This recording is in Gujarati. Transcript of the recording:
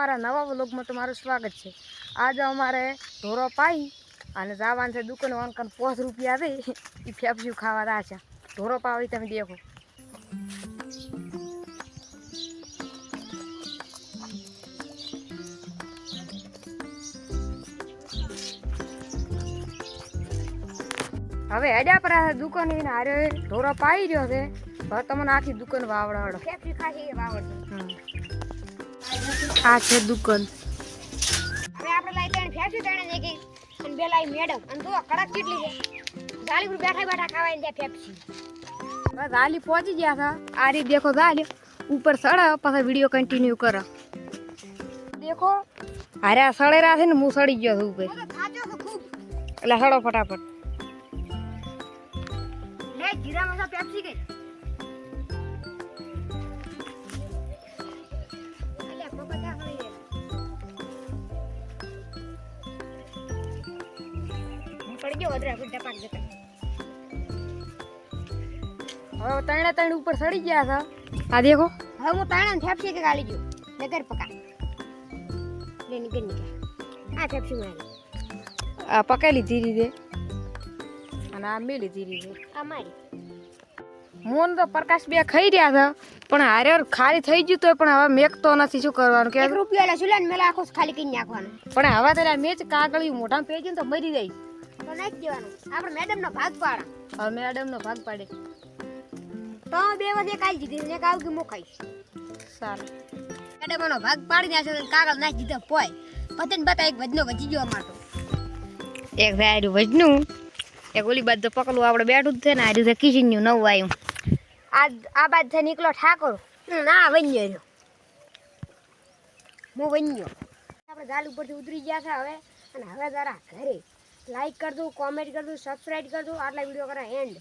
અમારા નવા વ્લોગમાં તમારું સ્વાગત છે. આજે અમારે ઢોરો પાઈ અને જવાનું છે દુકાને વાંકન પોસ રૂપિયા દે એ ફેફસ્યું ખાવા દા છે. ઢોરો પાવી તમે દેખો. હવે હેડ્યા પર દુકાન એને હારે ઢોરો પાઈ રહ્યો છે. હવે તમને આખી દુકાન વાવડાવડો. ફેફસી ખાઈ વાવડ આ છે દુકાન. હવે આપણે લાઈ ત્રણ ફેફસી ત્રણ એક અને બે લાઈ મેડમ અને તો કડક કેટલી છે. ગાલી પર બેઠા બેઠા ખાવાય ને ફેફસી બસ હાલી પહોંચી ગયા હતા. આ રીત દેખો ગાલી. ઉપર સડે પાછા વીડિયો કન્ટિન્યુ કરો. દેખો અરે આ સળેરા છે ને હું સડી ગયો છું ઉપર. એટલે સડો ફટાફટ. લે જીરા મસા ફેફસી ગઈ. ગયો વધરા ગુડ્ડા પાક જતા. હવે ત્રણે ત્રણ ઉપર સડી ગયા હતા આ દેખો. હવે હું તાણા થેપસી કે ગાલી ગયો? નગર પકા. લે નીકળ નીકળ આ થેપસી મારી આ પકેલી ધીરી દે. અને આ મેલી ધીરી દે. આ મારી. મોન તો પ્રકાશ બે ખાઈ રહ્યા હતા પણ હારે ખાલી થઈ ગયું તો પણ હવે મેકતો નથી. શું કરવાનું કે? રૂપિયા લે સુલે મેલા આખો ખાલી કરી નાખવાનું. પણ હવે તારે મેચ કાગળી મોઢા પેજી તો મરી જાય. તો નાખી દેવાનું. આપણે મેડમ નો ભાગ પાડા. હવે મેડમનો ભાગ પાડે. તો બે વખતે કાઈ દીધી ને કાવ કે મોખાઈ સારું મેડમનો ભાગ પાડી નાખ્યો તો કાગળ નાખી દીધો પોય. પતન બતા એક વજનો વધી ગયો માટો એક વાયરું વજનું. એક ઓલી બાદ તો પકડવું આપણે બેઠું જ છે ને આ રીતે કિચનનું નવું આવ્યું આ આ બાદથી નીકળો ઠાકોર. ના વન્યો રહ્યો હું વન્યો. આપણે ગાલ ઉપરથી ઉતરી ગયા છે હવે અને હવે જરા ઘરે. લાઈક કરજો કોમેન્ટ કરજો સબસ્ક્રાઈબ કરજો આટલા વીડિયો કરે એન્ડ